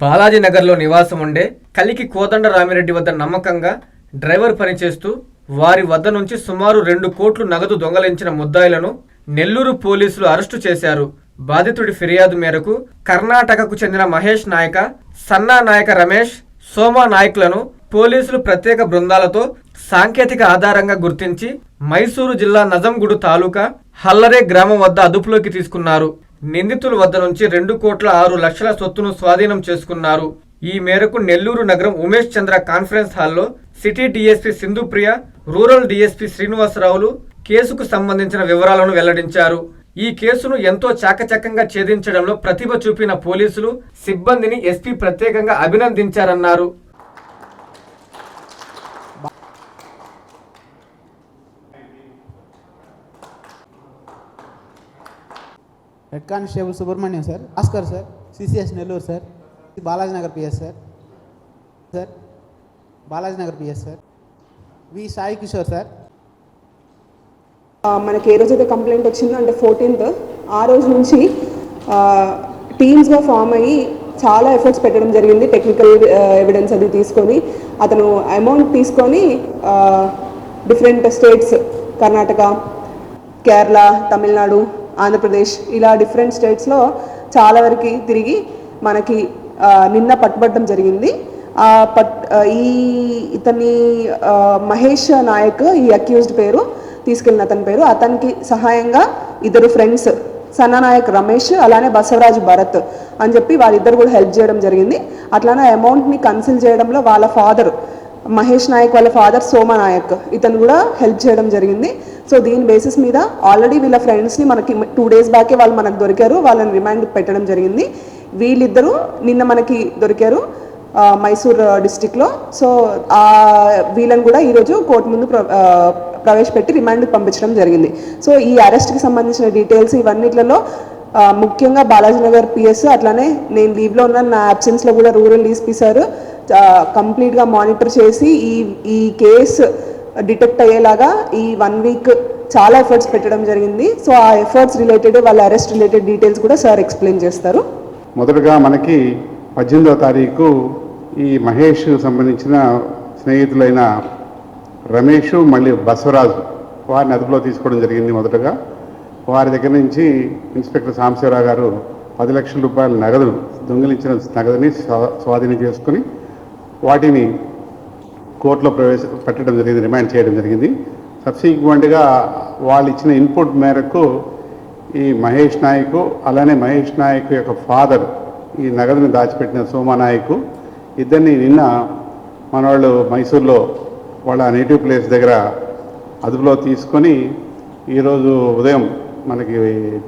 బాలాజీ నగర్లో నివాసం ఉండే కలికి కోదండ రామిరెడ్డి వద్ద నమ్మకంగా డ్రైవర్ పనిచేస్తూ వారి వద్ద నుంచి సుమారు రెండు కోట్లు నగదు దొంగలించిన ముద్దాయిలను నెల్లూరు పోలీసులు అరెస్టు చేశారు. బాధితుడి ఫిర్యాదు మేరకు కర్ణాటకకు చెందిన మహేష్ నాయక సన్నా నాయక రమేష్ సోమా నాయక్లను పోలీసులు ప్రత్యేక బృందాలతో సాంకేతిక ఆధారంగా గుర్తించి మైసూరు జిల్లా నజంగుడు తాలూకా హల్లరే గ్రామం వద్ద అదుపులోకి తీసుకున్నారు. నిందితుల వద్ద నుంచి రెండు కోట్ల ఆరు లక్షల సొత్తును స్వాధీనం చేసుకున్నారు. ఈ మేరకు నెల్లూరు నగరం ఉమేష్ చంద్ర కాన్ఫరెన్స్ హాల్లో city DSP Sindhupriya rural DSP శ్రీనివాసరావులు కేసుకు సంబంధించిన వివరాలను వెల్లడించారు. ఈ కేసును ఎంతో చాకచక్యంగా ఛేదించడంలో ప్రతిభ చూపిన పోలీసులు సిబ్బందిని ఎస్పీ ప్రత్యేకంగా అభినందించారన్నారు. Head constable Subrahmanyam sir Oscar sir CCS Nellore sir Balaji Nagar PS sir sir Balaji Nagar PS sir V Sai Kishore sir. మనకి ఏ రోజైతే కంప్లైంట్ వచ్చిందో అంటే ఫోర్టీన్త్ ఆ రోజు నుంచి టీమ్స్గా ఫామ్ అయ్యి చాలా ఎఫర్ట్స్ పెట్టడం జరిగింది టెక్నికల్ ఎవిడెన్స్ అది తీసుకొని. అతను అమౌంట్ తీసుకొని డిఫరెంట్ స్టేట్స్ కర్ణాటక కేరళ తమిళనాడు ఆంధ్రప్రదేశ్ ఇలా డిఫరెంట్ స్టేట్స్లో చాలా వరకు తిరిగి మనకి నిన్న పట్టుబట్టడం జరిగింది. పట్ ఈ ఇతని మహేష్ నాయక్ ఈ అక్యూజ్డ్ పేరు తీసుకెళ్ళిన అతని పేరు. అతనికి సహాయంగా ఇద్దరు ఫ్రెండ్స్ సన్ననాయక్ రమేష్ అలానే బసవరాజు భరత్ అని చెప్పి వాళ్ళిద్దరు కూడా హెల్ప్ చేయడం జరిగింది. అట్లానే అమౌంట్ని కన్సిల్ చేయడంలో వాళ్ళ ఫాదర్ మహేష్ నాయక్ వాళ్ళ ఫాదర్ సోమ నాయక్ ఇతను కూడా హెల్ప్ చేయడం జరిగింది. సో దీని బేసిస్ మీద ఆల్రెడీ వీళ్ళ ఫ్రెండ్స్ని మనకి టూ డేస్ బ్యాకే వాళ్ళు మనకు దొరికారు. వాళ్ళని రిమాండ్ పెట్టడం జరిగింది. వీళ్ళిద్దరూ నిన్న మనకి దొరికారు మైసూర్ డిస్టిక్లో సో ఆ వీళ్ళని కూడా ఈరోజు కోర్టు ముందు ప్ర- ప్రవేశపెట్టి రిమాండ్కి పంపించడం జరిగింది. సో ఈ అరెస్ట్కి సంబంధించిన డీటెయిల్స్ ఇవన్నిట్లలో ముఖ్యంగా బాలాజీ నగర్ పిఎస్ అట్లానే నేను లీవ్లో ఉన్న నా అబ్సెన్స్లో కూడా రూరల్ డీసీపీ సార్ కంప్లీట్గా మానిటర్ చేసి ఈ ఈ కేసు డిటెక్ట్ అయ్యేలాగా ఈ వన్ వీక్ చాలా ఎఫర్ట్స్ పెట్టడం జరిగింది. సో ఆ ఎఫర్ట్స్ రిలేటెడ్ వాళ్ళ అరెస్ట్ రిలేటెడ్ డీటెయిల్స్ కూడా సార్ ఎక్స్ప్లెయిన్ చేస్తారు. మొదటగా మనకి పద్దెనిమిదవ తారీఖు ఈ మహేష్ సంబంధించిన స్నేహితులైన రమేష్ మళ్ళీ బసవరాజు వారిని అదుపులో తీసుకోవడం జరిగింది మొదటగా. వారి దగ్గర నుంచి ఇన్స్పెక్టర్ సాంబశివరావు గారు పది లక్షల రూపాయల నగదు దొంగిలించిన నగదుని స్వా- స్వాధీనం చేసుకుని వాటిని కోర్టులో ప్రవేశ పెట్టడం జరిగింది రిమాండ్ చేయడం జరిగింది. సబ్సిక్వెంట్గా వాళ్ళు ఇచ్చిన ఇన్పుట్ మేరకు ఈ మహేష్ నాయక్ అలానే మహేష్ నాయక్ యొక్క ఫాదర్ ఈ నగదుని దాచిపెట్టిన సోమానాయక్ ఇద్దరిని నిన్న మన వాళ్ళు మైసూర్లో వాళ్ళ నేటివ్ ప్లేస్ దగ్గర అదుపులో తీసుకొని ఈరోజు ఉదయం మనకి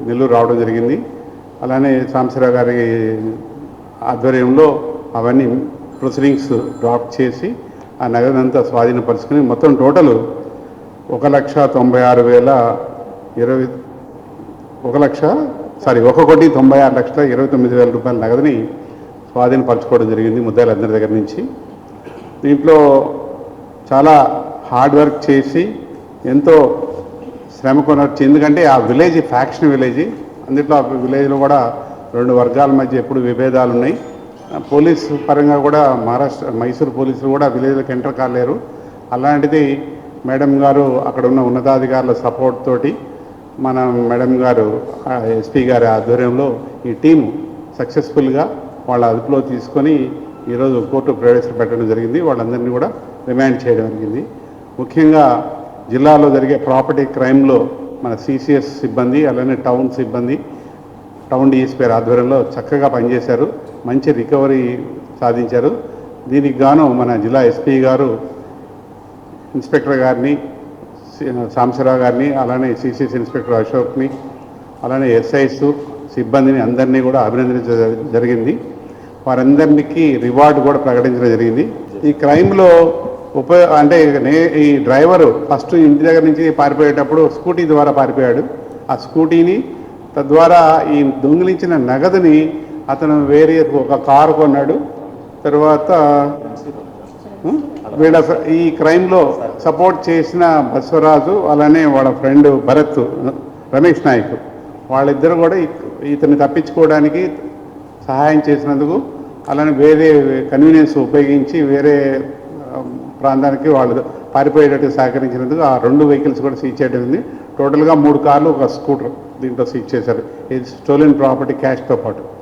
నెల్లూరు రావడం జరిగింది. అలానే సాంబశివరావు గారి ఆధ్వర్యంలో అవన్నీ ప్రొసీడింగ్స్ డ్రాప్ చేసి ఆ నగదంతా స్వాధీనపరుచుకుని మొత్తం టోటల్ ఒక లక్ష తొంభై ఆరు వేల ఇరవై ఒక లక్ష సారీ ఒక కోటి తొంభై ఆరు లక్షల ఇరవై తొమ్మిది వేల రూపాయల నగదుని స్వాధీనపరచుకోవడం జరిగింది ముద్దాయిలందరి దగ్గర నుంచి. దీంట్లో చాలా హార్డ్ వర్క్ చేసి ఎంతో శ్రమ కొనవచ్చు ఎందుకంటే ఆ విలేజ్ ఫ్యాక్షన్ విలేజ్ అందులో ఆ విలేజ్లో కూడా రెండు వర్గాల మధ్య ఎప్పుడు విభేదాలు ఉన్నాయి పోలీస్ పరంగా కూడా మహారాష్ట్ర మైసూరు పోలీసులు కూడా విలేజ్లకు ఎంటర్ కాలేరు. అలాంటిది మేడం గారు అక్కడ ఉన్న ఉన్నతాధికారుల సపోర్ట్ తోటి మన మేడం గారు ఎస్పీ గారి ఆధ్వర్యంలో ఈ టీం సక్సెస్ఫుల్గా వాళ్ళ అదుపులో తీసుకొని ఈరోజు కోర్టు ప్రవేశపెట్టడం జరిగింది. వాళ్ళందరినీ కూడా రిమాండ్ చేయడం జరిగింది. ముఖ్యంగా జిల్లాలో జరిగే ప్రాపర్టీ క్రైమ్లో మన సిసిఎస్ సిబ్బంది అలానే టౌన్ సిబ్బంది టౌన్ డిఎస్పీఆర్ ఆధ్వర్యంలో చక్కగా పనిచేశారు. మంచి రికవరీ సాధించారు. దీనికి గాను మన జిల్లా ఎస్పీ గారు ఇన్స్పెక్టర్ గారిని సాంసరావు గారిని అలానే సిసిఎస్ ఇన్స్పెక్టర్ అశోక్ని అలానే ఎస్ఐస్ సిబ్బందిని అందరినీ కూడా అభినందించడం జరిగింది. వారందరికీ రివార్డు కూడా ప్రకటించడం జరిగింది. ఈ క్రైమ్లో ఉప అంటే నే- ఈ డ్రైవరు ఫస్ట్ ఇంటి దగ్గర నుంచి పారిపోయేటప్పుడు స్కూటీ ద్వారా పారిపోయాడు. ఆ స్కూటీని తద్వారా ఈ దొంగిలించిన నగదుని అతను వేరే ఒక కారు కొన్నాడు. తర్వాత వీళ్ళ ఈ క్రైమ్లో సపోర్ట్ చేసిన బసవరాజు అలానే వాళ్ళ ఫ్రెండ్ భరత్ రమేష్ నాయక్. వాళ్ళిద్దరు కూడా ఇతన్ని తప్పించుకోవడానికి సహాయం చేసినందుకు అలానే వేరే కన్వీనియన్స్ ఉపయోగించి వేరే ప్రాంతానికి వాళ్ళు పారిపోయేటట్టు సహకరించినందుకు ఆ రెండు వెహికల్స్ కూడా సీజ్ చేయడం జరిగింది. టోటల్గా మూడు కార్లు ఒక స్కూటర్. దీంట్లో సీజ్ చేశారు. ఇది స్టోలెన్ ప్రాపర్టీ క్యాష్తో పాటు.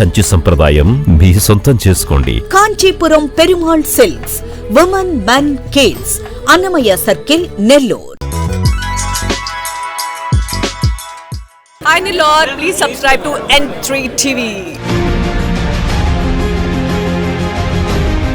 కంచి సంప్రదాయం మీ సొంతం చేసుకోండి. Kanchipuram Perumal silks women men kids Annamayya circle Nellore. Hi Nilor, please subscribe to N3 TV.